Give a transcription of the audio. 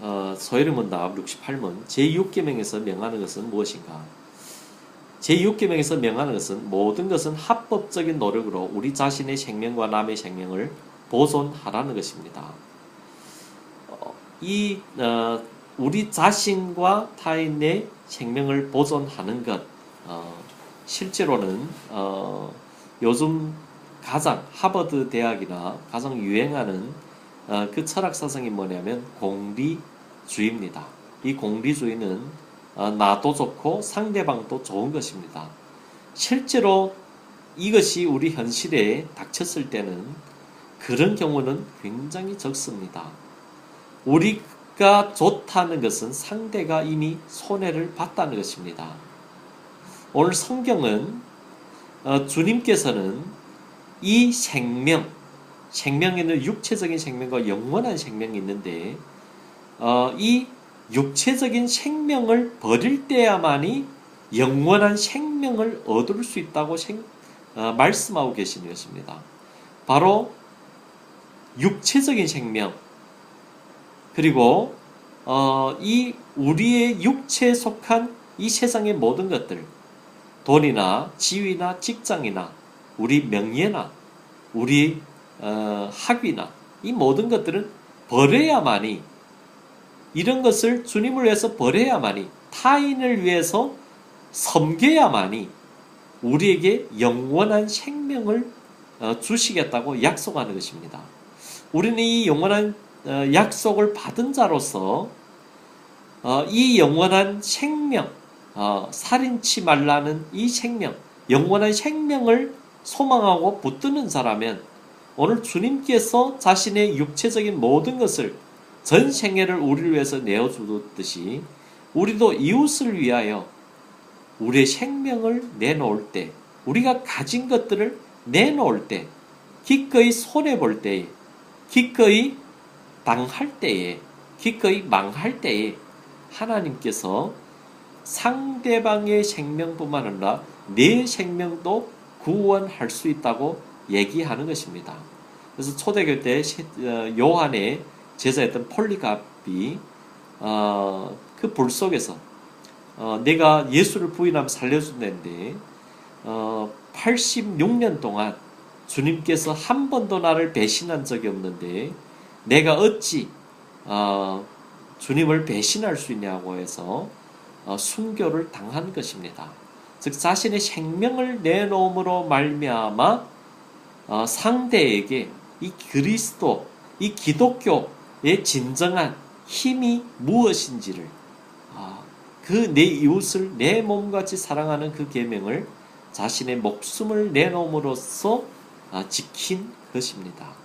어, 소해름문답 68문 제6계명에서 명하는 것은 무엇인가? 제6계명에서 명하는 것은 모든 것은 합법적인 노력으로 우리 자신의 생명과 남의 생명을 보존하라는 것입니다. 어, 이 어, 우리 자신과 타인의 생명을 보존하는 것 어, 실제로는 어, 요즘 가장 하버드 대학이나 가장 유행하는 어, 그 철학 사상이 뭐냐면 공리주의입니다. 이 공리주의는 어, 나도 좋고 상대방도 좋은 것입니다. 실제로 이것이 우리 현실에 닥쳤을 때는 그런 경우는 굉장히 적습니다. 우리가 좋다는 것은 상대가 이미 손해를 봤다는 것입니다. 오늘 성경은 어, 주님께서는 이 생명, 생명에는 육체적인 생명과 영원한 생명이 있는데 어, 이 육체적인 생명을 버릴 때야만이 영원한 생명을 얻을 수 있다고 생, 어, 말씀하고 계시는 것입니다. 바로 육체적인 생명 그리고 어, 이 우리의 육체에 속한 이 세상의 모든 것들 돈이나 지위나 직장이나 우리 명예나 우리 어, 학위나 이 모든 것들은 버려야만이 이런 것을 주님을 위해서 버려야만이 타인을 위해서 섬겨야만이 우리에게 영원한 생명을 어, 주시겠다고 약속하는 것입니다. 우리는 이 영원한 어, 약속을 받은 자로서 어, 이 영원한 생명, 어, 살인치 말라는 이 생명, 영원한 생명을 소망하고 붙드는 자라면 오늘 주님께서 자신의 육체적인 모든 것을 전 생애를 우리를 위해서 내어주듯이 우리도 이웃을 위하여 우리의 생명을 내놓을 때, 우리가 가진 것들을 내놓을 때, 기꺼이 손해볼 때에, 기꺼이 당할 때에, 기꺼이 망할 때에 하나님께서 상대방의 생명뿐만 아니라 내 생명도 구원할 수 있다고 얘기하는 것입니다. 그래서 초대교 때 어, 요한의 제자였던 폴리갑이 어, 그불 속에서 어, 내가 예수를 부인하면 살려준다는데 어, 86년 동안 주님께서 한 번도 나를 배신한 적이 없는데 내가 어찌 어, 주님을 배신할 수 있냐고 해서 어, 순교를 당한 것입니다. 즉 자신의 생명을 내놓음으로 말미암아 어, 상대에게 이 그리스도, 이 기독교의 진정한 힘이 무엇인지를 아, 그내 이웃을 내 몸같이 사랑하는 그 계명을 자신의 목숨을 내놓음으로써 아, 지킨 것입니다.